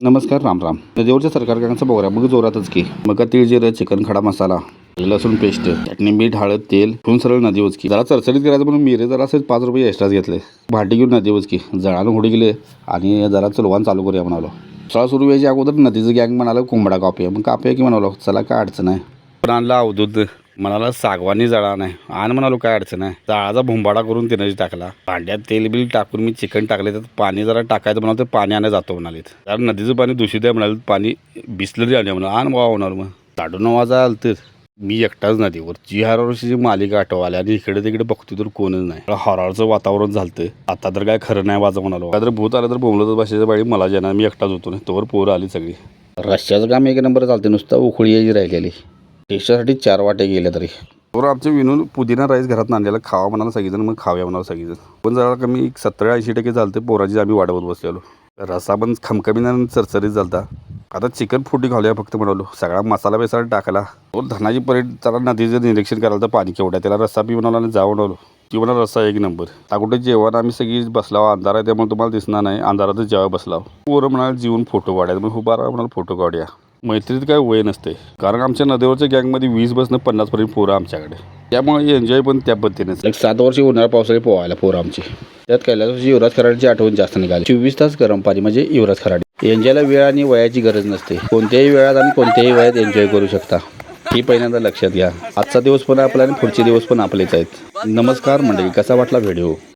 नमस्कार राम राम. नदीवरच्या सरकारकांचा बोगऱ्या मग जोरातच की. मग तीळ जिरं चिकन खडा मसाला लसूण पेस्ट चटणी मीठ हळद तेल ठेवून सरळ नदी उचकी जरा चरचरीत करायचं म्हणून मिरे जरा असेल पाच रुपये एक्स्ट्राच घेतले. भांडी घेऊन नदी उचकी जळानं होडी गेले आणि जरा चलवान चालू करूया म्हणालो. सळा सुरू व्हायच्या अगोदर नदीचं गँग म्हणालं कोंबडा कापूया. मग कापूया की म्हणालो चला काय अडचण आहे? पण आणला अवधूत. म्हणाला सागवानी जळा नाही. आणि म्हणालो काय अडचण आहे? जाळाचा भुंबाडा करून तिने टाकला. भांड्यात तेल बिल टाकून मी चिकन टाकले तर पाणी जरा टाकायचं म्हणाल तर पाणी आणायला जातो म्हणाले तर नदीचं पाणी दूषित आहे म्हणाले पाणी बिसलरी आले म्हणा आण वा होणार मग. साडू नऊ वाजा आलं तर मी एकटाच नदीवर. जी हर आठव मालिका आठवाली आणि इकडे तिकडे बघतो तर कोणच नाही. हरारचं वातावरण झालं आता तर काय खरं नाही वाजव म्हणालो. काय तर भूत आलं तर बोंबलं भाषेच्या बाळी मला जेणार मी एकटाच होतो नाही तोवर पोरं आली सगळी. रश्याचं काम एक नंबर चालते नुसतं उखळी यायची राहिलेली. टेस्टसाठी चार वाटे गेले तरी. बरोबर आमचे विनून पुदिना राईस घरात आणलेला खावा म्हणाला सगळीजण मग खाऊया म्हणाला सगळीजण. पण जरा कमी एक सत्तर ऐंशी टक्के चालते पोराची आम्ही वाढवत बसलेलो. रसा पण खमखमीनं चरचरीत चालता आता चिकन फुटी घालूया फक्त म्हणालो. सगळा मसाला बेसाला टाकला. तो धनाची परेड जरा नदीचं निरीक्षण करायला तर पाणी केवढं आहे. त्याला रस्सा बी म्हणाला आणि जाऊ बनवलो ती म्हणा रस्सा एक नंबर. आता कुठे जेवण आम्ही सगळी बसलाव अंधार आहे त्यामुळे तुम्हाला दिसणार नाही. अंधारातच जेव्हा बसलाव. पोरं म्हणाल जीवन फोटो काढायचं मग उभा म्हणाल फोटो काढूया. मैत्रीत काय वय नसते कारण आमच्या नदीवरच्या गँगमध्ये वीस बसनं पन्नासपर्यंत पोरं आमच्याकडे. त्यामुळे एन्जॉय पण त्या पद्धतीनेच. एक सात वर्षी उन्हाळा पावसाळी पोहायला पोरं आमची. त्यात कैलास युवराज खराडची आठवण जास्त निघाली. चोवीस तास गरम पाणी म्हणजे युवराज खराडी. एन्जॉयला वेळ आणि वयाची गरज नसते. कोणत्याही वेळात आणि कोणत्याही वयात एन्जॉय करू शकता. ही पहिल्यांदा लक्षात घ्या. आजचा दिवस पण आपला आणि पुढचे दिवस पण आपलेच आहेत. नमस्कार मंडळी कसा वाटला व्हिडिओ?